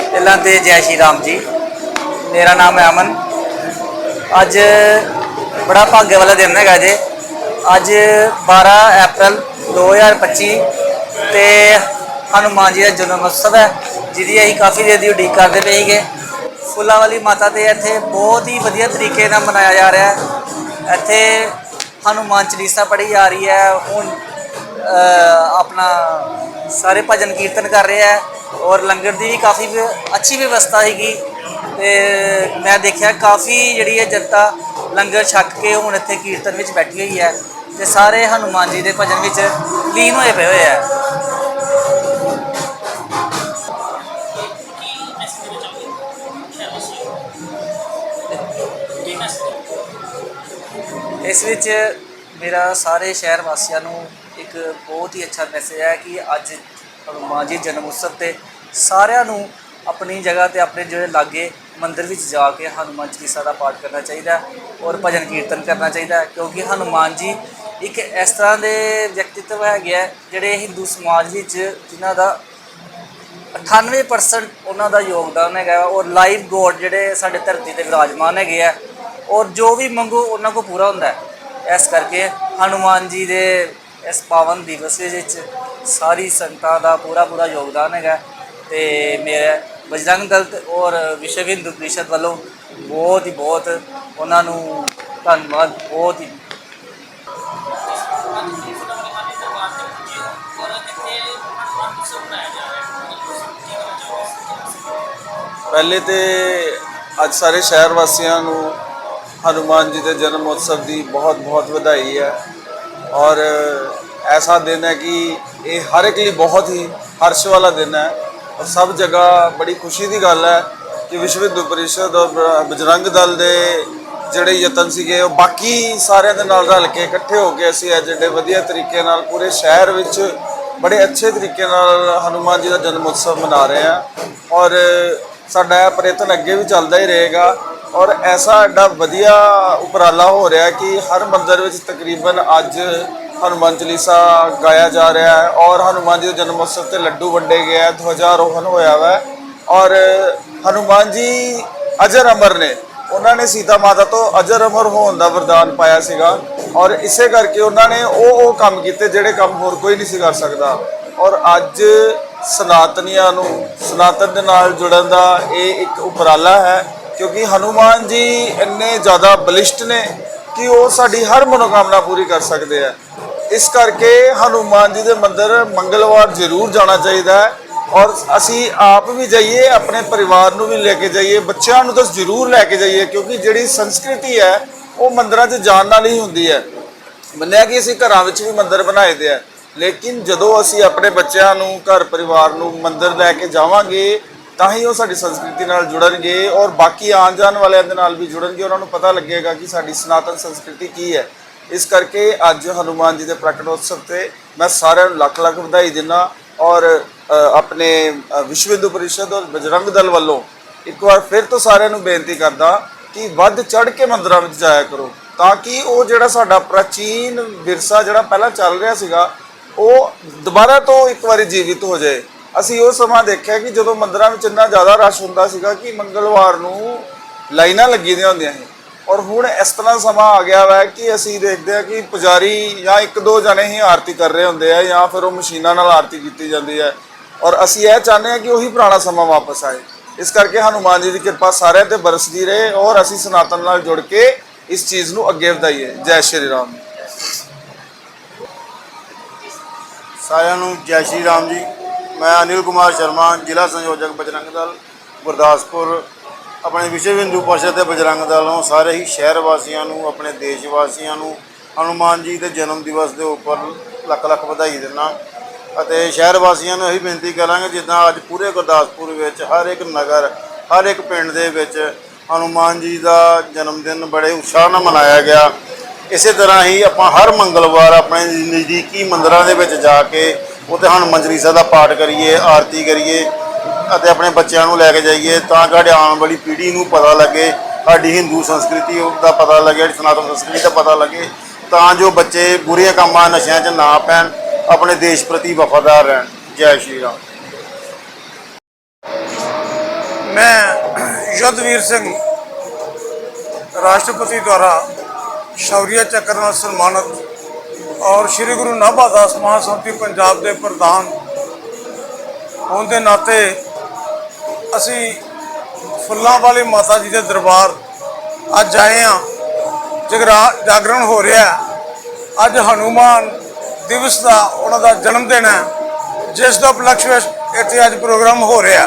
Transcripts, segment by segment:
ਪਹਿਲਾਂ ਤੇ ਜੈ ਸ਼੍ਰੀ ਰਾਮ ਜੀ ਮੇਰਾ ਨਾਮ ਹੈ ਅਮਨ ਅੱਜ ਬੜਾ ਭਾਗੇ ਵਾਲਾ ਦਿਨ ਹੈਗਾ ਜੇ ਅੱਜ 12 ਅਪ੍ਰੈਲ 2025 ਤੇ ਹਨੂਮਾਨ ਜੀ ਦਾ ਜਨਮ ਉਤਸਵ ਹੈ ਜਿਹਦੀ ਅਸੀਂ ਕਾਫੀ ਦੇਰ ਦੀ ਉਡੀਕ ਕਰਦੇ ਪਏ ਸੀਗੇ ਫੁੱਲਾਂ ਵਾਲੀ ਮਾਤਾ ਤੇ ਇੱਥੇ ਬਹੁਤ ਹੀ ਵਧੀਆ ਤਰੀਕੇ ਨਾਲ ਮਨਾਇਆ ਜਾ ਰਿਹਾ ਹੈ ਇੱਥੇ ਹਨੂਮਾਨ ਚਾਲੀਸਾ ਪੜ੍ਹੀ ਜਾ ਰਹੀ ਹੈ ਹੁਣ ਆਪਣਾ ਸਾਰੇ ਭਜਨ ਕੀਰਤਨ ਕਰ ਰਿਹਾ ਹੈ ਔਰ ਲੰਗਰ ਦੀ ਵੀ ਕਾਫੀ ਵਿ- ਅੱਛੀ ਵਿਵਸਥਾ ਹੈਗੀ ਤੇ ਮੈਂ ਦੇਖਿਆ ਕਾਫੀ ਜਿਹੜੀ ਹੈ ਜਨਤਾ ਲੰਗਰ ਛੱਕ ਕੇ ਹੁਣ ਇੱਥੇ ਕੀਰਤਨ ਵਿੱਚ ਬੈਠੀ ਹੋਈ ਹੈ ਤੇ ਸਾਰੇ ਹਨੂਮਾਨ ਜੀ ਦੇ ਭਜਨ ਵਿੱਚ ਲੀਨ ਹੋਏ ਪਏ ਹੋਏ ਹੈ। ਇਸ ਵਿੱਚ ਮੇਰਾ ਸਾਰੇ ਸ਼ਹਿਰ ਵਾਸੀਆਂ ਨੂੰ ਇੱਕ ਬਹੁਤ ਹੀ ਅੱਛਾ ਮੈਸੇਜ ਹੈ ਕਿ ਅੱਜ ਹਨੂੰਮਾਨ ਜੀ ਜਨਮ ਉਤਸਵ ਤੇ ਸਾਰਿਆਂ ਨੂੰ ਆਪਣੀ ਜਗ੍ਹਾ ਤੇ ਆਪਣੇ ਜਿਹੜੇ ਲਾਗੇ ਮੰਦਿਰ ਵਿੱਚ ਜਾ ਕੇ ਹਨੂੰਮਾਨ ਚਾਲੀਸਾ ਦਾ ਪਾਠ ਕਰਨਾ ਚਾਹੀਦਾ ਔਰ ਭਜਨ ਕੀਰਤਨ ਕਰਨਾ ਚਾਹੀਦਾ ਕਿਉਂਕਿ ਹਨੂੰਮਾਨ ਜੀ ਇੱਕ ਇਸ ਤਰ੍ਹਾਂ ਦੇ ਵਿਅਕਤੀਤਵ ਹੈਗੇ ਆ ਜਿਹੜੇ ਹਿੰਦੂ ਸਮਾਜ ਵਿੱਚ ਜਿਨ੍ਹਾਂ ਦਾ 98% ਉਹਨਾਂ ਦਾ ਯੋਗਦਾਨ ਹੈਗਾ ਔਰ ਲਾਈਵ ਗੋਡ ਜਿਹੜੇ ਸਾਡੇ ਧਰਤੀ ਤੇ ਵਿਰਾਜਮਾਨ ਹੈਗੇ ਆ ਔਰ ਜੋ ਵੀ ਮੰਗੋ ਉਹਨਾਂ ਕੋ ਪੂਰਾ ਹੁੰਦਾ ਹੈ। ਇਸ ਕਰਕੇ ਹਨੂਮਾਨ ਜੀ ਦੇ ਇਸ ਪਾਵਨ ਦਿਵਸ ਵਿੱਚ ਸਾਰੀ ਸੰਗਤਾਂ ਦਾ ਪੂਰਾ ਪੂਰਾ ਯੋਗਦਾਨ ਹੈਗਾ ਤੇ ਮੇਰੇ ਬਜਰੰਗ ਦਲ ਤੇ ਔਰ ਵਿਸ਼ਵ ਹਿੰਦੂ ਪ੍ਰੀਸ਼ਦ ਵੱਲੋਂ ਬਹੁਤ ਹੀ ਬਹੁਤ ਉਹਨਾਂ ਨੂੰ ਧੰਨਵਾਦ, ਬਹੁਤ ਹੀ। ਪਹਿਲੇ ਤੇ ਅੱਜ ਸਾਰੇ ਸ਼ਹਿਰ ਵਾਸੀਆਂ ਨੂੰ ਹਨੂਮਾਨ ਜੀ ਦੇ ਜਨਮ ਉਤਸਵ ਦੀ ਬਹੁਤ ਬਹੁਤ ਵਧਾਈ ਹੈ। ਔਰ ਐਸਾ ਦਿਨ ਹੈ ਕਿ ਇਹ ਹਰ ਇੱਕ ਲਈ ਬਹੁਤ ਹੀ ਹਰਸ਼ ਵਾਲਾ ਦਿਨ ਹੈ। ਔਰ ਸਭ ਜਗ੍ਹਾ ਬੜੀ ਖੁਸ਼ੀ ਦੀ ਗੱਲ ਹੈ ਕਿ ਵਿਸ਼ਵ ਹਿੰਦੂ ਪਰਿਸ਼ਦ ਔਰ ਬਜਰੰਗ ਦਲ ਦੇ ਜਿਹੜੇ ਯਤਨ ਸੀਗੇ, ਉਹ ਬਾਕੀ ਸਾਰਿਆਂ ਦੇ ਨਾਲ ਰਲ ਕੇ ਇਕੱਠੇ ਹੋ ਕੇ ਅਸੀਂ ਅੱਜ ਜਿਹੜੇ ਵਧੀਆ ਤਰੀਕੇ ਨਾਲ ਪੂਰੇ ਸ਼ਹਿਰ ਵਿੱਚ ਬੜੇ ਅੱਛੇ ਤਰੀਕੇ ਨਾਲ ਹਨੂਮਾਨ ਜੀ ਦਾ ਜਨਮ ਉਤਸਵ ਮਨਾ ਰਹੇ ਹਾਂ। ਔਰ ਸਾਡਾ ਇਹ ਪ੍ਰਯਤਨ ਅੱਗੇ ਵੀ ਚੱਲਦਾ ਹੀ ਰਹੇਗਾ। ਔਰ ਐਸਾ ਐਡਾ ਵਧੀਆ ਉਪਰਾਲਾ ਹੋ ਰਿਹਾ ਕਿ ਹਰ ਮੰਦਰ ਵਿੱਚ ਤਕਰੀਬਨ ਅੱਜ ਹਨੂਮਾਨ ਚਾਲੀਸਾ ਗਾਇਆ ਜਾ ਰਿਹਾ ਹੈ ਔਰ ਹਨੂਮਾਨ ਜੀ ਦੇ ਜਨਮ ਉਤਸਵ ਤੇ ਲੱਡੂ ਵੰਡੇ ਗਏ ਹੈ ਧਵਜਾ ਰੋਹਣ ਹੋਇਆ ਵਾ ਔਰ ਹਨੂਮਾਨ ਜੀ ਅਜਰ ਅਮਰ ਨੇ, ਉਹਨਾਂ ਨੇ ਸੀਤਾ ਮਾਤਾ ਤੋਂ ਅਜਰ ਅਮਰ ਹੋਣ ਦਾ ਵਰਦਾਨ ਪਾਇਆ ਸੀਗਾ ਔਰ ਇਸੇ ਕਰਕੇ ਉਹਨਾਂ ਨੇ ਉਹ ਉਹ ਕੰਮ ਕੀਤੇ ਜਿਹੜੇ ਕੰਮ ਹੋਰ ਕੋਈ ਨਹੀਂ ਸੀ ਕਰ ਸਕਦਾ। ਔਰ ਅੱਜ ਸਨਾਤਨੀਆਂ ਨੂੰ, ਸਨਾਤਨ ਦੇ ਨਾਲ ਜੁੜਨ ਦਾ ਇਹ ਇੱਕ ਉਪਰਾਲਾ ਹੈ। ਕਿਉਂਕਿ ਹਨੂਮਾਨ ਜੀ ਇੰਨੇ ਜ਼ਿਆਦਾ ਬਲਿਸ਼ਟ ਨੇ ਕਿ ਉਹ ਸਾਡੀ ਹਰ ਮਨੋਕਾਮਨਾ ਪੂਰੀ ਕਰ ਸਕਦੇ ਆ। ਇਸ ਕਰਕੇ ਹਨੂਮਾਨ ਜੀ ਦੇ ਮੰਦਿਰ ਮੰਗਲਵਾਰ ਜ਼ਰੂਰ ਜਾਣਾ ਚਾਹੀਦਾ ਹੈ ਔਰ ਅਸੀਂ ਆਪ ਵੀ ਜਾਈਏ, ਆਪਣੇ ਪਰਿਵਾਰ ਨੂੰ ਵੀ ਲੈ ਕੇ ਜਾਈਏ, ਬੱਚਿਆਂ ਨੂੰ ਤਾਂ ਜ਼ਰੂਰ ਲੈ ਕੇ ਜਾਈਏ ਕਿਉਂਕਿ ਜਿਹੜੀ ਸੰਸਕ੍ਰਿਤੀ ਹੈ, ਉਹ ਮੰਦਰਾਂ 'ਚ ਜਾਣ ਨਾਲ ਹੀ ਹੁੰਦੀ ਹੈ। ਮੰਨਿਆ ਕਿ ਅਸੀਂ ਘਰਾਂ ਵਿੱਚ ਵੀ ਮੰਦਿਰ ਬਣਾਏ ਦੇ ਆ, ਲੇਕਿਨ ਜਦੋਂ ਅਸੀਂ ਆਪਣੇ ਬੱਚਿਆਂ ਨੂੰ, ਘਰ ਪਰਿਵਾਰ ਨੂੰ ਮੰਦਿਰ ਲੈ ਕੇ ਜਾਵਾਂਗੇ ਤਾਂ ਹੀ ਉਹ ਸਾਡੀ ਸੰਸਕ੍ਰਿਤੀ ਨਾਲ ਜੁੜਨਗੇ ਔਰ ਬਾਕੀ ਆਉਣ ਜਾਣ ਵਾਲਿਆਂ ਦੇ ਨਾਲ ਵੀ ਜੁੜਨਗੇ, ਉਹਨਾਂ ਨੂੰ ਪਤਾ ਲੱਗੇਗਾ ਕਿ ਸਾਡੀ ਸਨਾਤਨ ਸੰਸਕ੍ਰਿਤੀ ਕੀ ਹੈ। ਇਸ ਕਰਕੇ ਅੱਜ ਹਨੂਮਾਨ ਜੀ ਦੇ ਪ੍ਰਗਟ ਉਤਸਵ ਤੇ ਮੈਂ ਸਾਰਿਆਂ ਨੂੰ ਲੱਖ ਲੱਖ ਵਧਾਈ ਦਿੰਦਾ ਔਰ ਆਪਣੇ ਵਿਸ਼ਵ ਹਿੰਦੂ ਪਰਿਸ਼ਦ ਔਰ ਬਜਰੰਗ ਦਲ ਵੱਲੋਂ ਇੱਕ ਵਾਰ ਫਿਰ ਤੋਂ ਸਾਰਿਆਂ ਨੂੰ ਬੇਨਤੀ ਕਰਦਾ ਕਿ ਵੱਧ ਚੜ ਕੇ ਮੰਦਰਾਂ ਵਿੱਚ ਜਾਇਆ ਕਰੋ ਤਾਂ ਕਿ ਉਹ ਜਿਹੜਾ ਸਾਡਾ ਪ੍ਰਾਚੀਨ ਵਿਰਸਾ ਜਿਹੜਾ ਪਹਿਲਾਂ ਚੱਲ ਰਿਹਾ ਸੀਗਾ, ਉਹ ਦੁਬਾਰਾ ਤੋਂ ਇੱਕ ਵਾਰੀ ਜੀਵਿਤ ਹੋ ਜਾਏ। ਅਸੀਂ ਉਹ ਸਮਾਂ ਦੇਖਿਆ ਕਿ ਜਦੋਂ ਮੰਦਰਾਂ ਵਿੱਚ ਇੰਨਾ ਜ਼ਿਆਦਾ ਰਸ਼ ਹੁੰਦਾ ਸੀਗਾ ਕਿ ਮੰਗਲਵਾਰ ਨੂੰ ਲਾਈਨਾਂ ਲੱਗੀ ਦੀਆਂ ਹੁੰਦੀਆਂ ਸੀ। ਔਰ ਹੁਣ ਇਸ ਤਰ੍ਹਾਂ ਸਮਾਂ ਆ ਗਿਆ ਵਾ ਕਿ ਅਸੀਂ ਦੇਖਦੇ ਹਾਂ ਕਿ ਪੁਜਾਰੀ ਜਾਂ ਇੱਕ ਦੋ ਜਣੇ ਹੀ ਆਰਤੀ ਕਰ ਰਹੇ ਹੁੰਦੇ ਆ ਜਾਂ ਫਿਰ ਉਹ ਮਸ਼ੀਨਾਂ ਨਾਲ ਆਰਤੀ ਕੀਤੀ ਜਾਂਦੀ ਹੈ। ਔਰ ਅਸੀਂ ਇਹ ਚਾਹੁੰਦੇ ਹਾਂ ਕਿ ਉਹੀ ਪੁਰਾਣਾ ਸਮਾਂ ਵਾਪਸ ਆਏ। ਇਸ ਕਰਕੇ ਹਨੂਮਾਨ ਜੀ ਦੀ ਕਿਰਪਾ ਸਾਰਿਆਂ ਤੇ ਬਰਸਦੀ ਰਹੇ ਔਰ ਅਸੀਂ ਸਨਾਤਨ ਨਾਲ ਜੁੜ ਕੇ ਇਸ ਚੀਜ਼ ਨੂੰ ਅੱਗੇ ਵਧਾਈਏ। ਜੈ ਸ਼੍ਰੀ ਰਾਮ ਸਾਰਿਆਂ ਨੂੰ ਜੈ ਸ਼੍ਰੀ ਰਾਮ ਜੀ। ਮੈਂ ਅਨਿਲ ਕੁਮਾਰ ਸ਼ਰਮਾ, ਜ਼ਿਲ੍ਹਾ ਸੰਯੋਜਕ ਬਜਰੰਗ ਦਲ, ਗੁਰਦਾਸਪੁਰ। ਆਪਣੇ ਵਿਸ਼ਵ ਹਿੰਦੂ ਪਰਿਸ਼ਦ ਦੇ ਬਜਰੰਗ ਦਲ ਨੂੰ ਸਾਰੇ ਹੀ ਸ਼ਹਿਰ ਵਾਸੀਆਂ ਨੂੰ, ਆਪਣੇ ਦੇਸ਼ ਵਾਸੀਆਂ ਨੂੰ ਹਨੂਮਾਨ ਜੀ ਦੇ ਜਨਮ ਦਿਵਸ ਦੇ ਉੱਪਰ ਲੱਖ ਲੱਖ ਵਧਾਈ ਦਿੰਦਾ ਅਤੇ ਸ਼ਹਿਰ ਵਾਸੀਆਂ ਨੂੰ ਇਹੀ ਬੇਨਤੀ ਕਰਾਂਗੇ, ਜਿੱਦਾਂ ਅੱਜ ਪੂਰੇ ਗੁਰਦਾਸਪੁਰ ਵਿੱਚ ਹਰ ਇੱਕ ਨਗਰ, ਹਰ ਇੱਕ ਪਿੰਡ ਦੇ ਵਿੱਚ ਹਨੂਮਾਨ ਜੀ ਦਾ ਜਨਮ ਦਿਨ ਬੜੇ ਉਤਸ਼ਾਹ ਨਾਲ ਮਨਾਇਆ ਗਿਆ। ਇਸੇ ਤਰ੍ਹਾਂ ਹੀ ਆਪਾਂ ਹਰ ਮੰਗਲਵਾਰ ਆਪਣੇ ਨਜ਼ਦੀਕੀ ਮੰਦਰਾਂ ਦੇ ਵਿੱਚ ਜਾ ਕੇ ਉਹ ਉੱਥੇ ਹੁਣ ਮੰਜਰੀ ਸਾਹਿਬ ਦਾ ਪਾਠ ਕਰੀਏ, ਆਰਤੀ ਕਰੀਏ ਅਤੇ ਆਪਣੇ ਬੱਚਿਆਂ ਨੂੰ ਲੈ ਕੇ ਜਾਈਏ ਤਾਂ ਕਿ ਆਉਣ ਵਾਲੀ ਪੀੜ੍ਹੀ ਨੂੰ ਪਤਾ ਲੱਗੇ, ਸਾਡੀ ਹਿੰਦੂ ਸੰਸਕ੍ਰਿਤੀ ਦਾ ਪਤਾ ਲੱਗੇ, ਸਾਡੀ ਸਨਾਤਨ ਸੰਸਕ੍ਰਿਤੀ ਦਾ ਪਤਾ ਲੱਗੇ ਤਾਂ ਜੋ ਬੱਚੇ ਬੁਰੇ ਕੰਮਾਂ ਨਸ਼ਿਆਂ 'ਚ ਨਾ ਪੈਣ, ਆਪਣੇ ਦੇਸ਼ ਪ੍ਰਤੀ ਵਫਾਦਾਰ ਰਹਿਣ। ਜੈ ਸ਼੍ਰੀ ਰਾਮ। ਮੈਂ ਯੁੱਧਵੀਰ ਸਿੰਘ, ਰਾਸ਼ਟਰਪਤੀ ਦੁਆਰਾ ਸ਼ੌਰੀਆ ਚੱਕਰ ਨਾਲ ਸਨਮਾਨਿਤ ਔਰ ਸ੍ਰੀ ਗੁਰੂ ਨਾਭਾ ਦਾਸ ਮਹਾਸੰਤੀ ਪੰਜਾਬ ਦੇ ਪ੍ਰਧਾਨ ਹੋਣ ਦੇ ਨਾਤੇ ਅਸੀਂ ਫੁੱਲਾਂ ਵਾਲੇ ਮਾਤਾ ਜੀ ਦੇ ਦਰਬਾਰ ਅੱਜ ਆਏ ਹਾਂ। ਜਗਰਾ, ਜਾਗਰਣ ਹੋ ਰਿਹਾ ਅੱਜ ਹਨੂਮਾਨ ਦਿਵਸ ਦਾ ਉਹਨਾਂ ਦਾ ਜਨਮ ਦਿਨ ਹੈ। ਜਿਸ ਦਾ ਉਪਲਕਸ਼ ਵਿੱਚ ਇੱਥੇ ਅੱਜ ਪ੍ਰੋਗਰਾਮ ਹੋ ਰਿਹਾ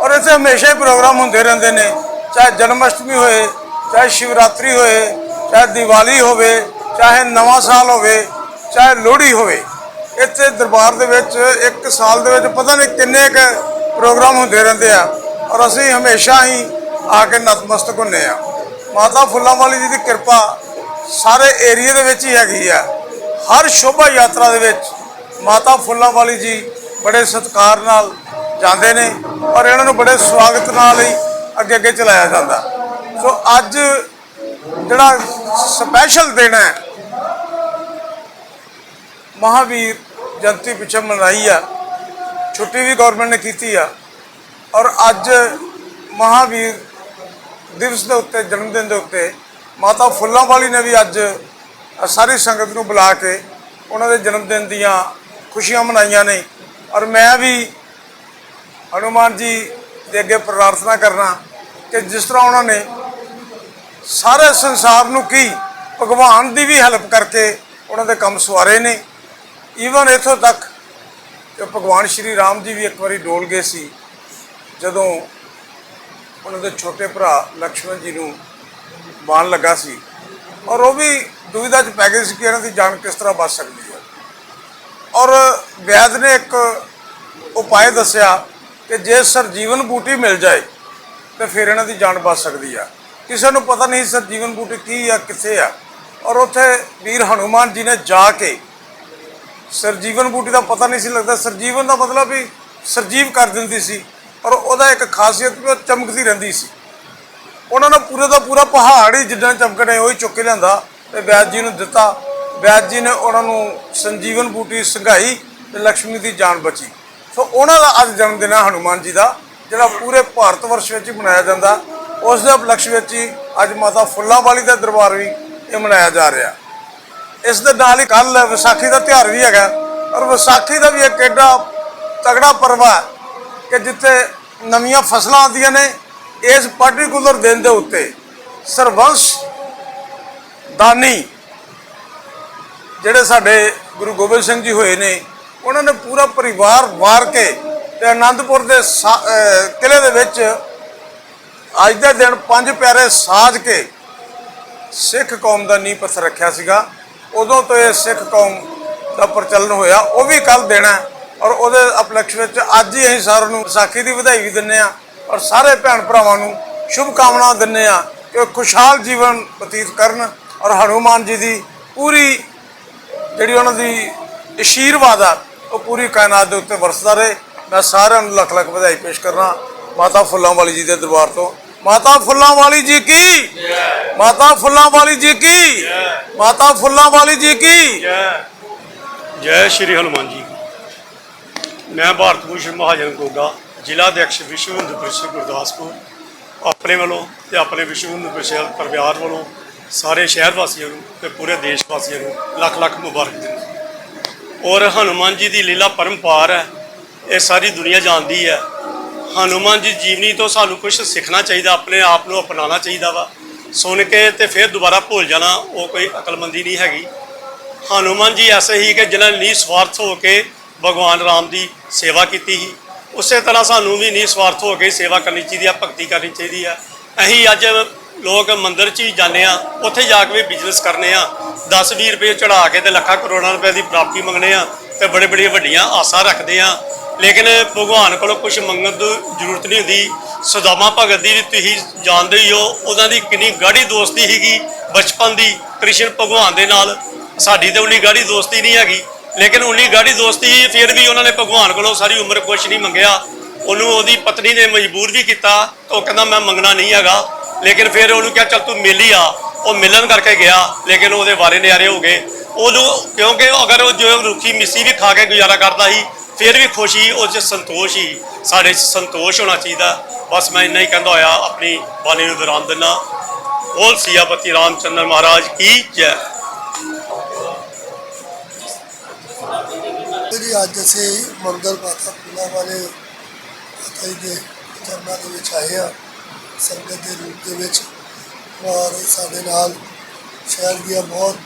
ਔਰ ਇੱਥੇ ਹਮੇਸ਼ਾ ਹੀ ਪ੍ਰੋਗਰਾਮ ਹੁੰਦੇ ਰਹਿੰਦੇ ਨੇ। ਚਾਹੇ ਜਨਮ ਅਸ਼ਟਮੀ ਹੋਏ, ਚਾਹੇ ਸ਼ਿਵਰਾਤਰੀ ਹੋਏ, ਚਾਹੇ ਦੀਵਾਲੀ ਹੋਵੇ, ਚਾਹੇ ਨਵਾਂ ਸਾਲ ਹੋਵੇ ਚਾਹੇ ਲੋਹੜੀ ਹੋਵੇ, ਇੱਥੇ ਦਰਬਾਰ ਦੇ ਵਿੱਚ ਇੱਕ ਸਾਲ ਦੇ ਵਿੱਚ ਪਤਾ ਨਹੀਂ ਕਿੰਨੇ ਕੁ ਪ੍ਰੋਗਰਾਮ ਹੁੰਦੇ ਰਹਿੰਦੇ ਆ, ਔਰ ਅਸੀਂ ਹਮੇਸ਼ਾ ਹੀ ਆ ਕੇ ਨਤਮਸਤਕ ਹੁੰਨੇ ਆ। ਮਾਤਾ ਫੁੱਲਾਂ ਵਾਲੀ ਜੀ ਦੀ ਕਿਰਪਾ ਸਾਰੇ ਏਰੀਏ ਦੇ ਵਿੱਚ ਹੀ ਹੈਗੀ ਆ। ਹਰ ਸ਼ੋਭਾ ਯਾਤਰਾ ਦੇ ਵਿੱਚ ਮਾਤਾ ਫੁੱਲਾਂ ਵਾਲੀ ਜੀ ਬੜੇ ਸਤਿਕਾਰ ਨਾਲ ਜਾਂਦੇ ਨੇ, ਔਰ ਇਹਨਾਂ ਨੂੰ ਬੜੇ ਸਵਾਗਤ ਨਾਲ ਹੀ ਅੱਗੇ ਅੱਗੇ ਚਲਾਇਆ ਜਾਂਦਾ। ਸੋ ਅੱਜ ਜਿਹੜਾ ਸਪੈਸ਼ਲ ਦਿਨ ਹੈ ਮਹਾਵੀਰ ਜਯੰਤੀ ਪਿੱਛੇ ਮਨਾਈ ਆ, ਛੁੱਟੀ ਵੀ ਗਵਰਨਮੈਂਟ ਨੇ ਕੀਤੀ ਆ, ਔਰ ਅੱਜ ਮਹਾਵੀਰ ਦਿਵਸ ਦੇ ਉੱਤੇ ਜਨਮ ਦਿਨ ਦੇ ਉੱਤੇ ਮਾਤਾ ਫੁੱਲਾਂ ਵਾਲੀ ਨੇ ਵੀ ਅੱਜ ਸਾਰੀ ਸੰਗਤ ਨੂੰ ਬੁਲਾ ਕੇ ਉਹਨਾਂ ਦੇ ਜਨਮ ਦਿਨ ਦੀਆਂ ਖੁਸ਼ੀਆਂ ਮਨਾਈਆਂ ਨੇ। ਔਰ ਮੈਂ ਵੀ ਹਨੂਮਾਨ ਜੀ ਦੇ ਅੱਗੇ ਪ੍ਰਾਰਥਨਾ ਕਰਨਾ ਕਿ ਜਿਸ ਤਰ੍ਹਾਂ ਉਹਨਾਂ ਨੇ ਸਾਰੇ ਸੰਸਾਰ ਨੂੰ ਕੀ ਭਗਵਾਨ ਦੀ ਵੀ ਹੈਲਪ ਕਰਕੇ ਉਹਨਾਂ ਦੇ ਕੰਮ ਸਵਾਰੇ ਨੇ। ਈਵਨ ਇਥੋਂ ਤੱਕ ਕਿ ਭਗਵਾਨ ਸ਼੍ਰੀ ਰਾਮ ਜੀ ਵੀ ਇੱਕ ਵਾਰੀ ਡੋਲ ਗਏ ਸੀ, ਜਦੋਂ ਉਹਨਾਂ ਦੇ ਛੋਟੇ ਭਰਾ ਲਕਸ਼ਮਣ ਜੀ ਨੂੰ ਬਾਣ ਲੱਗਾ ਸੀ। ਔਰ ਉਹ ਵੀ ਦੁਵਿਧਾ 'ਚ ਪੈ ਗਏ ਸੀ ਕਿ ਇਹਨਾਂ ਦੀ ਜਾਨ ਕਿਸ ਤਰ੍ਹਾਂ ਬਚ ਸਕਦੀ ਹੈ। ਔਰ ਵੈਦ ਨੇ ਇੱਕ ਉਪਾਅ ਦੱਸਿਆ ਕਿ ਜੇ ਸਰਜੀਵਨ ਬੂਟੀ ਮਿਲ ਜਾਏ, ਤੇ ਫਿਰ ਇਹਨਾਂ ਦੀ ਜਾਨ ਬਚ ਸਕਦੀ ਆ। ਕਿਸੇ ਨੂੰ ਪਤਾ ਨਹੀਂ ਸਰਜੀਵਨ ਬੂਟੀ ਕੀ ਆ, ਕਿੱਥੇ ਆ। ਔਰ ਉੱਥੇ ਵੀਰ ਹਨੂਮਾਨ ਜੀ ਨੇ ਜਾ ਕੇ ਸਰਜੀਵਨ ਬੂਟੀ ਦਾ ਪਤਾ ਨਹੀਂ ਸੀ ਲੱਗਦਾ। ਸਰਜੀਵਨ ਦਾ ਮਤਲਬ ਵੀ ਸਰਜੀਵ ਕਰ ਦਿੰਦੀ ਸੀ ਔਰ ਉਹਦਾ ਇੱਕ ਖਾਸੀਅਤ ਵੀ ਉਹ ਚਮਕਦੀ ਰਹਿੰਦੀ ਸੀ। ਉਹਨਾਂ ਨੇ ਪੂਰੇ ਦਾ ਪੂਰਾ ਪਹਾੜ ਹੀ ਜਿੱਦਾਂ ਚਮਕਣੇ ਉਹ ਹੀ ਚੁੱਕ ਕੇ ਲਿਆਂਦਾ ਤੇ ਵੈਦ ਜੀ ਨੂੰ ਦਿੱਤਾ। ਵੈਦ ਜੀ ਨੇ ਉਹਨਾਂ ਨੂੰ ਸੰਜੀਵਨ ਬੂਟੀ ਸੰਘਾਈ ਤੇ ਲక్ష్ਮੀ ਦੀ ਜਾਨ ਬਚੀ। ਸੋ ਉਹਨਾਂ ਦਾ ਅੱਜ ਜਨਮ ਦਿਨ ਹੈ ਹਨੂਮਾਨ ਜੀ ਦਾ, ਜਿਹੜਾ ਪੂਰੇ ਭਾਰਤ ਵਰਸ਼ ਵਿੱਚ ਹੀ ਮਨਾਇਆ ਜਾਂਦਾ। ਉਸ ਦੇ ਉਪਲਕਸ਼ ਵਿੱਚ ਹੀ ਅੱਜ ਮਾਤਾ ਫੁੱਲਾਂ ਵਾਲੀ ਦਾ ਦਰਬਾਰ ਵੀ ਇਹ ਮਨਾਇਆ ਜਾ ਰਿਹਾ। ਇਸ ਦੇ ਨਾਲ ਹੀ ਕੱਲ ਵਿਸਾਖੀ ਦਾ ਤਿਉਹਾਰ ਵੀ ਹੈਗਾ। ਔਰ ਵਿਸਾਖੀ ਦਾ ਵੀ ਇੱਕ ਐਡਾ ਤਗੜਾ ਪਰਵ ਹੈ ਕਿ ਜਿੱਥੇ ਨਵੀਆਂ ਫਸਲਾਂ ਆਉਂਦੀਆਂ ਨੇ, ਇਸ ਪਾਰਟਿਕੂਲਰ ਦਿਨ ਦੇ ਉੱਤੇ ਸਰਵੰਸ ਦਾਨੀ ਜਿਹੜੇ ਸਾਡੇ ਗੁਰੂ ਗੋਬਿੰਦ ਸਿੰਘ ਜੀ ਹੋਏ ਨੇ, ਉਹਨਾਂ ਨੇ ਪੂਰਾ ਪਰਿਵਾਰ ਵਾਰ ਕੇ ਤੇ ਆਨੰਦਪੁਰ ਦੇ ਸਾ- ਅਹ ਕਿਲੇ ਦੇ ਵਿੱਚ ਅੱਜ ਦੇ ਦਿਨ ਪੰਜ ਪਿਆਰੇ ਸਾਜ ਕੇ ਸਿੱਖ ਕੌਮ ਦਾ ਨੀਂਹ ਪੱਥਰ ਰੱਖਿਆ ਸੀਗਾ। ਉਦੋਂ ਤੋਂ ਇਹ ਸਿੱਖ ਕੌਮ ਦਾ ਪ੍ਰਚਲਨ ਹੋਇਆ, ਉਹ ਵੀ ਕੱਲ ਦੇਣਾ ਹੈ ਔਰ ਉਹਦੇ ਉਪਲਕਸ਼ ਵਿੱਚ ਅੱਜ ਹੀ ਅਸੀਂ ਸਾਰਿਆਂ ਨੂੰ ਵਿਸਾਖੀ ਦੀ ਵਧਾਈ ਵੀ ਦਿੰਨੇ ਆ ਔਰ ਸਾਰੇ ਭੈਣ ਭਰਾਵਾਂ ਨੂੰ ਸ਼ੁਭ ਕਾਮਨਾ ਦਿੰਨੇ ਆ ਕਿ ਉਹ ਖੁਸ਼ਹਾਲ ਜੀਵਨ ਬਤੀਤ ਕਰਨ ਔਰ ਹਨੂਮਾਨ ਜੀ ਦੀ ਪੂਰੀ ਜਿਹੜੀ ਉਹਨਾਂ ਦੀ ਅਸ਼ੀਰਵਾਦ ਆ, ਉਹ ਪੂਰੀ ਕਾਇਨਾਤ ਦੇ ਉੱਤੇ ਵਰਸਦਾ ਰਹੇ। ਮੈਂ ਸਾਰਿਆਂ ਨੂੰ ਲੱਖ ਲੱਖ ਵਧਾਈ ਪੇਸ਼ ਕਰਨਾ ਮਾਤਾ ਫੁੱਲਾਂ ਵਾਲੀ ਜੀ ਦੇ ਦਰਬਾਰ ਤੋਂ। ਮਾਤਾ ਫੁੱਲਾਂ ਵਾਲੀ ਜੀ ਕੀ? ਮਾਤਾ ਫੁੱਲਾਂ ਵਾਲੀ ਜੀ ਕੀ? ਮਾਤਾ ਫੁੱਲਾਂ ਵਾਲੀ ਜੀ ਕੀ? ਜੈ ਸ਼੍ਰੀ ਹਨੂਮਾਨ ਜੀ। ਮੈਂ ਭਾਰਤ ਭੂਸ਼ਣ ਮਹਾਜਨ ਗੋਗਾ ਜ਼ਿਲ੍ਹਾ ਅਧਿਕਸ਼ ਵਿਸ਼ਵ ਹਿੰਦੂ ਪਰਿਸ਼ਦ ਗੁਰਦਾਸਪੁਰ। ਆਪਣੇ ਵੱਲੋਂ ਤੇ ਆਪਣੇ ਵਿਸ਼ਵ ਹਿੰਦੂ ਪਰਿਸ਼ਦ ਪਰਿਵਾਰ ਵੱਲੋਂ ਸਾਰੇ ਸ਼ਹਿਰ ਵਾਸੀਆਂ ਨੂੰ ਤੇ ਪੂਰੇ ਦੇਸ਼ ਵਾਸੀਆਂ ਨੂੰ ਲੱਖ ਲੱਖ ਮੁਬਾਰਕ ਦਿੰਦਾ ਔਰ ਹਨੂਮਾਨ ਜੀ ਦੀ ਲੀਲਾ ਪਰੰਪਾਰ ਹੈ ਇਹ ਸਾਰੀ ਦੁਨੀਆ ਜਾਣਦੀ ਹੈ। ਹਨੂਮਾਨ ਜੀ ਜੀਵਨੀ ਤੋਂ ਸਾਨੂੰ ਕੁਝ ਸਿੱਖਣਾ ਚਾਹੀਦਾ ਆਪਣੇ ਆਪ ਨੂੰ ਅਪਣਾਉਣਾ ਚਾਹੀਦਾ ਵਾ। ਸੁਣ ਕੇ ਤੇ ਫਿਰ ਦੁਬਾਰਾ ਭੁੱਲ ਜਾਣਾ, ਉਹ ਕੋਈ ਅਕਲਮੰਦੀ ਨਹੀਂ ਹੈਗੀ। ਹਨੂਮਾਨ ਜੀ ਐਸੇ ਹੀ ਕਿ ਜਿਨ੍ਹਾਂ ਨੇ ਨਿਸਵਾਰਥ ਹੋ ਕੇ ਭਗਵਾਨ ਰਾਮ ਦੀ ਸੇਵਾ ਕੀਤੀ ਸੀ। ਉਸੇ ਤਰ੍ਹਾਂ ਸਾਨੂੰ ਵੀ ਨਿਸਵਾਰਥ ਹੋ ਕੇ ਸੇਵਾ ਕਰਨੀ ਚਾਹੀਦੀ ਆ, ਭਗਤੀ ਕਰਨੀ ਚਾਹੀਦੀ ਆ। ਅਸੀਂ ਅੱਜ ਲੋਕ ਮੰਦਿਰ 'ਚ ਹੀ ਜਾਂਦੇ ਆ, ਉੱਥੇ ਜਾ ਕੇ ਵੀ ਬਿਜ਼ਨਸ ਕਰਨੇ ਆ। 10-20 ਰੁਪਏ ਚੜਾ ਕੇ ਤੇ ਲੱਖਾਂ ਕਰੋੜਾਂ ਰੁਪਏ ਦੀ ਪ੍ਰਾਪਤੀ ਮੰਗਣੇ ਆ। ਤੇ ਬੜੇ ਬੜੀਆਂ ਵੱਡੀਆਂ ਆਸਾਂ ਰੱਖਦੇ ਆ। ਲੇਕਿਨ ਭਗਵਾਨ ਕੋਲੋਂ ਕੁਝ ਮੰਗਣ ਦੀ ਜ਼ਰੂਰਤ ਨਹੀਂ ਹੁੰਦੀ। ਸੁਦਾਮਾ ਭਗਤ ਦੀ ਵੀ ਤੁਸੀਂ ਜਾਣਦੇ ਹੀ ਹੋ, ਉਹਨਾਂ ਦੀ ਕਿੰਨੀ ਗਾੜੀ ਦੋਸਤੀ ਹੈਗੀ ਬਚਪਨ ਦੀ, ਕ੍ਰਿਸ਼ਨ ਭਗਵਾਨ ਦੇ ਨਾਲ। ਸਾਡੀ ਤੇ ਉਨੀ ਗਾੜੀ ਦੋਸਤੀ ਨਹੀਂ ਹੈਗੀ। ਲੇਕਿਨ ਉਨੀ ਗਾੜੀ ਦੋਸਤੀ ਫਿਰ ਵੀ ਉਹਨਾਂ ਨੇ ਭਗਵਾਨ ਕੋਲੋਂ ਸਾਰੀ ਉਮਰ ਕੁਝ ਨਹੀਂ ਮੰਗਿਆ। ਉਹਨੂੰ ਉਹਦੀ ਪਤਨੀ ਨੇ ਮਜਬੂਰ ਵੀ ਕੀਤਾ, ਉਹ ਕਹਿੰਦਾ ਮੈਂ ਮੰਗਣਾ ਨਹੀਂ ਹੈਗਾ। ਲੇਕਿਨ ਫਿਰ ਉਹਨੂੰ ਕਿਹਾ, ਚੱਲ ਤੂੰ ਮਿਲ ਹੀ ਆ। ਉਹ ਮਿਲਣ ਕਰਕੇ ਗਿਆ, ਲੇਕਿਨ ਉਹਦੇ ਵਾਰੇ ਨਿਆਰੇ ਹੋ ਗਏ। ਉਹਨੂੰ ਕਿਉਂਕਿ ਅਗਰ ਉਹ ਜੋ ਰੁੱਖੀ ਮਿੱਸੀ ਵੀ ਖਾ ਕੇ ਗੁਜ਼ਾਰਾ ਕਰਦਾ ਸੀ, ਫਿਰ ਵੀ ਖੁਸ਼ੀ ਉਹ 'ਚ ਸੰਤੋਸ਼ ਹੀ ਸਾਡੇ 'ਚ ਸੰਤੋਸ਼ ਹੋਣਾ ਚਾਹੀਦਾ। ਬਸ ਮੈਂ ਇੰਨਾ ਹੀ ਕਹਿੰਦਾ ਹੋਇਆ, ਆਪਣੀ ਬਾਣੀ ਨੂੰ ਵਿਰਾਮ ਦਿੰਦਾ। ਬੋਲ ਸਿਆਪਤੀ ਰਾਮਚੰਦਰ ਮਹਾਰਾਜ, ਕੀ ਜੈ। ਜੀ ਅੱਜ ਅਸੀਂ ਮੰਦਰ ਮਾਤਾ ਪੂਨਾ ਵਾਲੇ ਮਾਤਾ ਜੀ ਦੇ, ਚਰਨਾਂ ਦੇ ਵਿੱਚ ਆਏ ਆ, ਸੰਗਤ ਦੇ ਰੂਪ ਦੇ ਵਿੱਚ। ਔਰ ਸਾਡੇ ਨਾਲ ਸ਼ਹਿਰ ਦੀਆਂ ਬਹੁਤ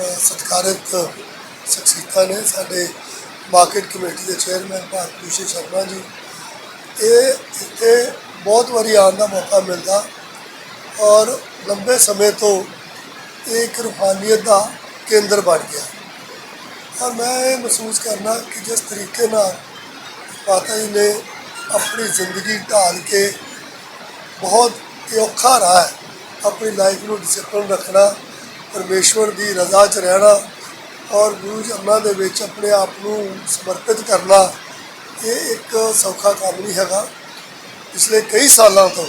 ਅ, ਸਤਿਕਾਰਤ ਸ਼ਖਸੀਅਤਾਂ ਨੇ ਸਾਡੇ ਮਾਰਕੀਟ ਕਮੇਟੀ ਦੇ ਚੇਅਰਮੈਨ ਭਾਰਤ ਭੂਸ਼ਣ ਸ਼ਰਮਾ ਜੀ। ਇਹ ਇੱਥੇ ਬਹੁਤ ਵਾਰੀ ਆਉਣ ਦਾ ਮੌਕਾ ਮਿਲਦਾ ਔਰ ਲੰਬੇ ਸਮੇਂ ਤੋਂ ਇਹ ਇੱਕ ਰੂਹਾਨੀਅਤ ਦਾ ਕੇਂਦਰ ਬਣ ਗਿਆ। ਔਰ ਮੈਂ ਇਹ ਮਹਿਸੂਸ ਕਰਨਾ ਕਿ ਜਿਸ ਤਰੀਕੇ ਨਾਲ ਮਾਤਾ ਜੀ ਨੇ ਆਪਣੀ ਜ਼ਿੰਦਗੀ ਢਾਲ ਕੇ ਬਹੁਤ ਔਖਾ ਰਹਾ ਹੈ। ਆਪਣੀ ਲਾਈਫ ਨੂੰ ਡਿਸਪਲਿਨ ਰੱਖਣਾ, ਪਰਮੇਸ਼ਵਰ ਦੀ ਰਜ਼ਾ 'ਚ ਰਹਿਣਾ ਔਰ ਗੁਰੂ ਚਰਨਾਂ ਦੇ ਵਿੱਚ ਆਪਣੇ ਆਪ ਨੂੰ ਸਮਰਪਿਤ ਕਰਨਾ, ਇਹ ਇੱਕ ਸੌਖਾ ਕੰਮ ਨਹੀਂ ਹੈਗਾ। ਪਿਛਲੇ ਕਈ ਸਾਲਾਂ ਤੋਂ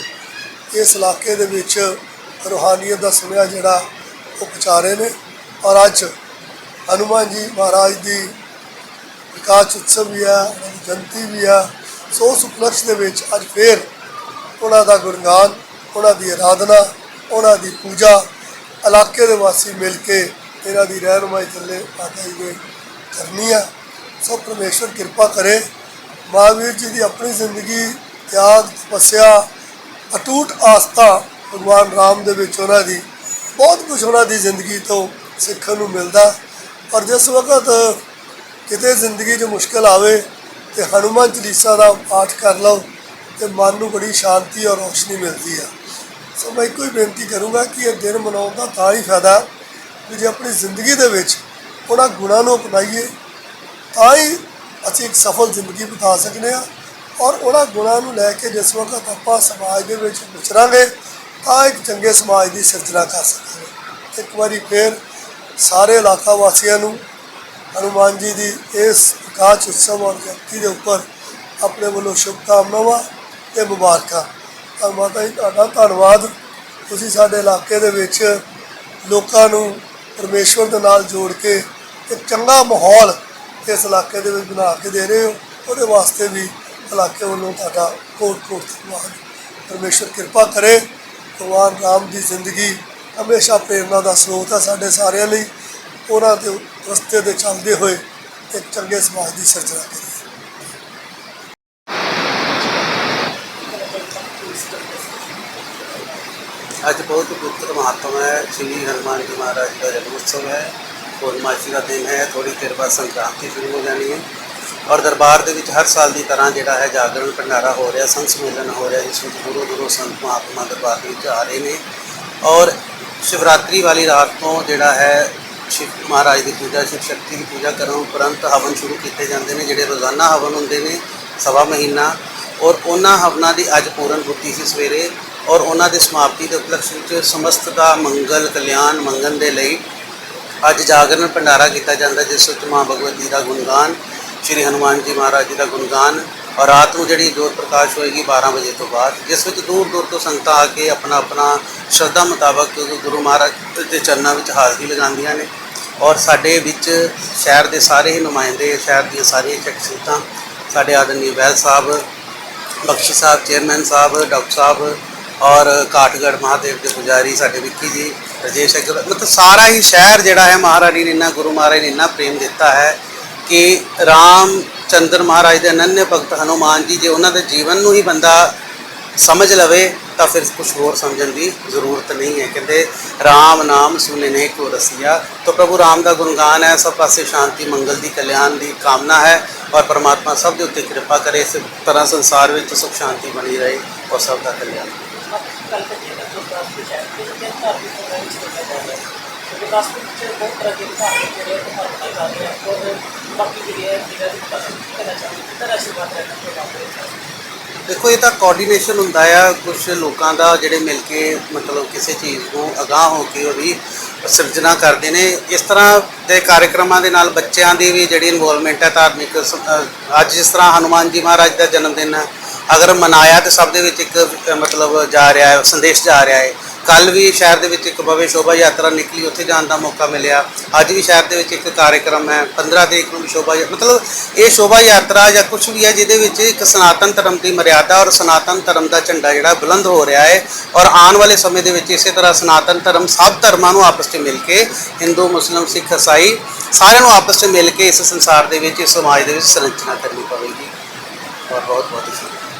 ਇਸ ਇਲਾਕੇ ਦੇ ਵਿੱਚ ਰੂਹਾਨੀਅਤ ਦਾ ਸੁਨੇਹਾ ਜਿਹੜਾ ਉਹ ਪਹੁੰਚਾ ਨੇ ਔਰ ਅੱਜ ਹਨੂਮਾਨ ਜੀ ਮਹਾਰਾਜ ਦੀ ਪ੍ਰਕਾਸ਼ ਉਤਸਵ ਵੀ ਆ ਉਹਨਾਂ ਵੀ ਆ ਸੋ ਉਸ ਉਪਲਕਸ਼ ਦੇ ਵਿੱਚ ਅੱਜ ਫੇਰ ਉਹਨਾਂ ਦਾ ਗੁਣਗਾਨ, ਉਹਨਾਂ ਦੀ ਆਰਾਧਨਾ ਉਹਨਾਂ ਦੀ ਪੂਜਾ ਇਲਾਕੇ ਦੇ ਵਾਸੀ ਮਿਲ ਕੇ ਇਹਨਾਂ ਦੀ ਰਹਿਨਮਾਈ ਥੱਲੇ ਮਾਤਾ ਜੀ ਦੇ ਕਰਨੀ ਆ। ਸੋ ਪਰਮੇਸ਼ਵਰ ਕਿਰਪਾ ਕਰੇ। ਮਹਾਵੀਰ ਜੀ ਦੀ ਆਪਣੀ ਜ਼ਿੰਦਗੀ ਤਿਆਗ ਤਪੱਸਿਆ, ਅਟੂਟ ਆਸਥਾ ਭਗਵਾਨ ਰਾਮ ਦੇ ਵਿੱਚ ਉਹਨਾਂ ਦੀ ਬਹੁਤ ਕੁਝ ਉਹਨਾਂ ਦੀ ਜ਼ਿੰਦਗੀ ਤੋਂ ਸਿੱਖਣ ਨੂੰ ਮਿਲਦਾ। ਔਰ ਜਿਸ ਵਕਤ ਕਿਤੇ ਜ਼ਿੰਦਗੀ 'ਚ ਮੁਸ਼ਕਲ ਆਵੇ ਤੇ ਹਨੂਮਾਨ ਚਾਲੀਸਾ ਦਾ ਪਾਠ ਕਰ ਲਓ ਤੇ ਮਨ ਨੂੰ ਬੜੀ ਸ਼ਾਂਤੀ ਔਰ ਰੋਸ਼ਨੀ ਮਿਲਦੀ ਆ। ਸੋ ਮੈਂ ਇੱਕੋ ਹੀ ਬੇਨਤੀ ਕਰੂੰਗਾ ਕਿ ਇਹ ਦਿਨ ਮਨਾਉਣ ਦਾ ਤਾਂ ਹੀ ਫਾਇਦਾ ਕਿ ਜੇ ਆਪਣੀ ਜ਼ਿੰਦਗੀ ਦੇ ਵਿੱਚ ਉਹਨਾਂ ਗੁਣਾਂ ਨੂੰ ਅਪਣਾਈਏ, ਤਾਂ ਹੀ ਅਸੀਂ ਇੱਕ ਸਫਲ ਜ਼ਿੰਦਗੀ ਬਿਤਾ ਸਕਦੇ ਹਾਂ ਔਰ ਉਹਨਾਂ ਗੁਣਾਂ ਨੂੰ ਲੈ ਕੇ ਜਿਸ ਵਕਤ ਆਪਾਂ ਸਮਾਜ ਦੇ ਵਿੱਚ ਵਿਚਰਾਂਗੇ, ਤਾਂ ਇੱਕ ਚੰਗੇ ਸਮਾਜ ਦੀ ਸਿਰਜਣਾ ਕਰ ਸਕਾਂਗੇ। ਇੱਕ ਵਾਰੀ ਫੇਰ ਸਾਰੇ ਇਲਾਕਾ ਵਾਸੀਆਂ ਨੂੰ ਹਨੂਮਾਨ ਜੀ ਦੀ ਇਸ ਪ੍ਰਕਾਸ਼ ਉਤਸਵ ਔਰ ਜਯੰਤੀ ਦੇ ਉੱਪਰ ਆਪਣੇ ਵੱਲੋਂ ਸ਼ੁਭਕਾਮਨਾਵਾਂ ਤੇ ਮੁਬਾਰਕਾਂ। ਤਾਂ ਮਾਤਾ ਜੀ, ਤੁਹਾਡਾ ਧੰਨਵਾਦ। ਤੁਸੀਂ ਸਾਡੇ ਇਲਾਕੇ ਦੇ ਵਿੱਚ ਲੋਕਾਂ ਨੂੰ ਪਰਮੇਸ਼ਵਰ ਦੇ ਨਾਲ ਜੋੜ ਕੇ ਇੱਕ ਚੰਗਾ ਮਾਹੌਲ ਇਸ ਇਲਾਕੇ ਦੇ ਵਿੱਚ ਬਣਾ ਕੇ ਦੇ ਰਹੇ ਹੋ। ਉਹਦੇ ਵਾਸਤੇ ਵੀ ਇਲਾਕੇ ਵੱਲੋਂ ਤੁਹਾਡਾ ਕੋਟ ਕੋਟ ਧੰਨਵਾਦ। ਪਰਮੇਸ਼ਵਰ ਕਿਰਪਾ ਕਰੇ, ਭਗਵਾਨ ਰਾਮ ਦੀ ਜ਼ਿੰਦਗੀ ਹਮੇਸ਼ਾ ਪ੍ਰੇਰਨਾ ਦਾ ਸਰੋਤ ਹੈ ਸਾਡੇ ਸਾਰਿਆਂ ਲਈ। ਉਹਨਾਂ ਦੇ ਰਸਤੇ ਤੇ ਚੱਲਦੇ ਹੋਏ ਇੱਕ ਚੰਗੇ ਸਮਾਜ ਦੀ ਸਿਰਜਣਾ ਕਰੇ ਅੱਜ ਬਹੁਤ ਪਵਿੱਤਰ ਮਹਾਤਮ ਹੈ, ਸ਼੍ਰੀ ਹਨੂਮਾਨ ਜੀ ਮਹਾਰਾਜ ਦਾ ਜਨਮ ਉਤਸਵ ਹੈ ਪੂਰਨਮਾਸ਼ੀ ਦਾ ਦਿਨ ਹੈ ਥੋੜੀ ਦੇਰ ਬਾਅਦ ਸੰਕ੍ਰਾਂਤੀ ਸ਼ੁਰੂ ਹੋ ਜਾਣੀ ਹੈ। ਔਰ ਦਰਬਾਰ ਦੇ ਵਿੱਚ ਹਰ ਸਾਲ ਦੀ ਤਰ੍ਹਾਂ ਜਿਹੜਾ ਹੈ ਜਾਗਰਣ ਭੰਡਾਰਾ ਹੋ ਰਿਹਾ ਸੰਤ ਸੰਮੇਲਨ ਹੋ ਰਿਹਾ, ਜਿਸ ਵਿੱਚ ਦੂਰੋਂ ਦੂਰੋਂ ਸੰਤ ਮਹਾਤਮਾ ਦਰਬਾਰ ਦੇ ਵਿੱਚ ਆ ਰਹੇ ਨੇ। ਔਰ ਸ਼ਿਵਰਾਤਰੀ ਵਾਲੀ ਰਾਤ ਤੋਂ ਜਿਹੜਾ ਹੈ ਸ਼ਿਵ ਮਹਾਰਾਜ ਦੀ ਪੂਜਾ, ਸ਼ਿਵ ਸ਼ਕਤੀ ਦੀ ਪੂਜਾ ਕਰਨ ਉਪਰੰਤ ਹਵਨ ਸ਼ੁਰੂ ਕੀਤੇ ਜਾਂਦੇ ਨੇ, ਜਿਹੜੇ ਰੋਜ਼ਾਨਾ ਹਵਨ ਹੁੰਦੇ ਨੇ, ਸਵਾ ਮਹੀਨਾ। ਔਰ ਉਹਨਾਂ ਹਵਨਾਂ ਦੀ ਅੱਜ ਪੂਰਨ ਬੁੱਧੀ ਸੀ ਸਵੇਰੇ ਔਰ ਉਹਨਾਂ ਦੇ ਸਮਾਪਤੀ ਦੇ ਉਪਲਕਸ਼ ਵਿੱਚ ਸਮਸਤ ਦਾ ਮੰਗਲ ਕਲਿਆਣ ਮੰਗਣ ਦੇ ਲਈ ਅੱਜ ਜਾਗਰਣ ਭੰਡਾਰਾ ਕੀਤਾ ਜਾਂਦਾ, ਜਿਸ ਵਿੱਚ ਮਾਂ ਭਗਵਤੀ ਦਾ ਗੁਣਗਾਨ, ਸ਼੍ਰੀ ਹਨੂਮਾਨ ਜੀ ਮਹਾਰਾਜ ਜੀ ਦਾ ਗੁਣਗਾਨ ਔਰ ਰਾਤ ਨੂੰ ਜਿਹੜੀ ਜੋਤ ਪ੍ਰਕਾਸ਼ ਹੋਏਗੀ 12 ਵਜੇ ਤੋਂ ਬਾਅਦ, ਜਿਸ ਵਿੱਚ ਦੂਰ ਦੂਰ ਤੋਂ ਸੰਗਤਾਂ ਆ ਕੇ ਆਪਣਾ ਆਪਣਾ ਸ਼ਰਧਾ ਮੁਤਾਬਕ ਗੁਰੂ ਮਹਾਰਾਜ ਦੇ ਚਰਨਾਂ ਵਿੱਚ ਹਾਜ਼ਰੀ ਲਗਾਉਂਦੀਆਂ ਨੇ ਔਰ ਸਾਡੇ ਵਿੱਚ ਸ਼ਹਿਰ ਦੇ ਸਾਰੇ ਹੀ ਨੁਮਾਇੰਦੇ, ਸ਼ਹਿਰ ਦੀਆਂ ਸਾਰੀਆਂ ਸ਼ਖਸੀਅਤਾਂ ਸਾਡੇ ਆਦਰਨੀ ਵੈਲ ਸਾਹਿਬ, ਬਖਸ਼ੀ ਸਾਹਿਬ, ਚੇਅਰਮੈਨ ਸਾਹਿਬ, ਡਾਕਟਰ ਸਾਹਿਬ ਔਰ ਕਾਠਗੜ੍ਹ ਮਹਾਦੇਵ ਦੇ ਪੁਜਾਰੀ ਸਾਡੇ ਵਿੱਕੀ ਜੀ, ਰਜੇਸ਼ ਅਗਰ ਮਤਲਬ ਸਾਰਾ ਹੀ ਸ਼ਹਿਰ ਜਿਹੜਾ ਹੈ ਮਹਾਰਾਣੀ ਨੇ ਇੰਨਾ, ਗੁਰੂ ਮਹਾਰਾਜ ਨੇ ਇੰਨਾ ਪ੍ਰੇਮ ਦਿੱਤਾ ਹੈ ਕਿ ਰਾਮ ਚੰਦਰ ਮਹਾਰਾਜ ਦੇ ਅਨੰਨ ਭਗਤ ਹਨੂਮਾਨ ਜੀ, ਜੇ ਉਹਨਾਂ ਦੇ ਜੀਵਨ ਨੂੰ ਹੀ ਬੰਦਾ ਸਮਝ ਲਵੇ, ਤਾਂ ਫਿਰ ਕੁਝ ਹੋਰ ਸਮਝਣ ਦੀ ਜ਼ਰੂਰਤ ਨਹੀਂ ਹੈ। ਕਹਿੰਦੇ, ਰਾਮ ਨਾਮ ਸੁਨਨੇ ਕੋ ਰਸੀਆ। ਤਾਂ ਪ੍ਰਭੂ ਰਾਮ ਦਾ ਗੁਣਗਾਨ ਹੈ, ਸਭ ਪਾਸੇ ਸ਼ਾਂਤੀ, ਮੰਗਲ ਦੀ, ਕਲਿਆਣ ਦੀ ਕਾਮਨਾ ਹੈ ਔਰ ਪਰਮਾਤਮਾ ਸਭ ਦੇ ਉੱਤੇ ਕਿਰਪਾ ਕਰੇ, ਇਸ ਤਰ੍ਹਾਂ ਸੰਸਾਰ ਵਿੱਚ ਸੁਖ ਸ਼ਾਂਤੀ ਬਣੀ ਰਹੇ ਔਰ ਸਭ ਦਾ ਕਲਿਆਣ। ਗੱਲ ਕਰੀਏ ਗੁਰਦਾਸਪੁਰ ਸ਼ਹਿਰ ਦੇ ਵਿੱਚ ਧਾਰਮਿਕ ਪ੍ਰੋਗਰਾਮ ਵਿੱਚ ਕੀਤਾ ਜਾ ਹੈ ਗੁਰਦਾਸਪੁਰ ਵਿੱਚ ਬਹੁਤ ਤਰ੍ਹਾਂ ਦੇ ਧਾਰਮਿਕ ਜਿਹੜੇ ਆ ਉਹ ਜਾ ਰਹੇ ਆ ਔਰ ਬਾਕੀ ਜਿਹੜੇ ਹੈ ਜਿਹੜਾ ਵੀ ਪਤਾ ਕਰਨਾ ਚਾਹੁੰਦੇ ਕਿੰਨਾ ਆਸ਼ੀਰਵਾਦ ਰਹਿਣਾ ਪ੍ਰੋਗਰਾਮ ਦੇ ਦੇਖੋ, ਇਹ ਤਾਂ ਕੋਆਰਡੀਨੇਸ਼ਨ ਹੁੰਦਾ ਆ। ਕੁਝ ਲੋਕਾਂ ਦਾ ਜਿਹੜੇ ਮਿਲ ਕੇ ਮਤਲਬ ਕਿਸੇ ਚੀਜ਼ ਨੂੰ ਅਗਾਹ ਹੋ ਕੇ ਉਹਦੀ ਸਿਰਜਣਾ ਕਰਦੇ ਨੇ। ਇਸ ਤਰ੍ਹਾਂ ਦੇ ਕਾਰਜਕ੍ਰਮਾਂ ਦੇ ਨਾਲ ਬੱਚਿਆਂ ਦੀ ਵੀ ਜਿਹੜੀ ਇਨਵੋਲਵਮੈਂਟ ਹੈ ਧਾਰਮਿਕ ਅੱਜ ਜਿਸ ਤਰ੍ਹਾਂ ਹਨੂਮਾਨ ਜੀ ਮਹਾਰਾਜ ਦਾ ਜਨਮ ਦਿਨ ਹੈ ਅਗਰ ਮਨਾਇਆ ਤੇ ਸਭ ਦੇ ਵਿੱਚ ਇੱਕ ਮਤਲਬ ਜਾ ਰਿਹਾ ਹੈ, ਸੰਦੇਸ਼ ਜਾ ਰਿਹਾ ਹੈ। ਕੱਲ ਵੀ ਸ਼ਹਿਰ ਦੇ ਵਿੱਚ ਇੱਕ ਭव्य ਸ਼ੋਭਾ ਯਾਤਰਾ ਨਿਕਲੀ, ਉੱਥੇ ਜਾਣ ਦਾ ਮੌਕਾ ਮਿਲਿਆ। ਅੱਜ ਵੀ ਸ਼ਹਿਰ ਦੇ ਵਿੱਚ ਇੱਕ ਕਾਰਜਕ੍ਰਮ ਹੈ 15 ਤਰੀਕ ਨੂੰ ਵੀ ਸ਼ੋਭਾ ਯਾ- ਮਤਲਬ ਇਹ ਸ਼ੋਭਾ ਯਾਤਰਾ ਜਾਂ ਕੁਝ ਵੀ ਹੈ, ਜਿਹਦੇ ਵਿੱਚ ਇੱਕ ਸਨਾਤਨ ਧਰਮ ਦੀ ਮਰਿਆਦਾ ਔਰ ਸਨਾਤਨ ਧਰਮ ਦਾ ਝੰਡਾ ਜਿਹੜਾ ਬੁਲੰਦ ਹੋ ਰਿਹਾ ਹੈ। ਔਰ ਆਉਣ ਵਾਲੇ ਸਮੇਂ ਦੇ ਵਿੱਚ ਇਸੇ ਤਰ੍ਹਾਂ ਸਨਾਤਨ ਧਰਮ ਸਭ ਧਰਮਾਂ ਨੂੰ ਆਪਸ 'ਚ ਮਿਲ ਕੇ, ਹਿੰਦੂ, ਮੁਸਲਿਮ, ਸਿੱਖ ਇਸਾਈ ਸਾਰਿਆਂ ਨੂੰ ਆਪਸ 'ਚ ਮਿਲ ਕੇ ਇਸ ਸੰਸਾਰ ਦੇ ਵਿੱਚ, ਇਸ ਸਮਾਜ ਦੇ ਵਿੱਚ ਸੰਰਚਨਾ ਕਰਨੀ ਪਵੇਗੀ। ਔਰ ਬਹੁਤ ਬਹੁਤ ਸ਼ੁਕਰੀਆ।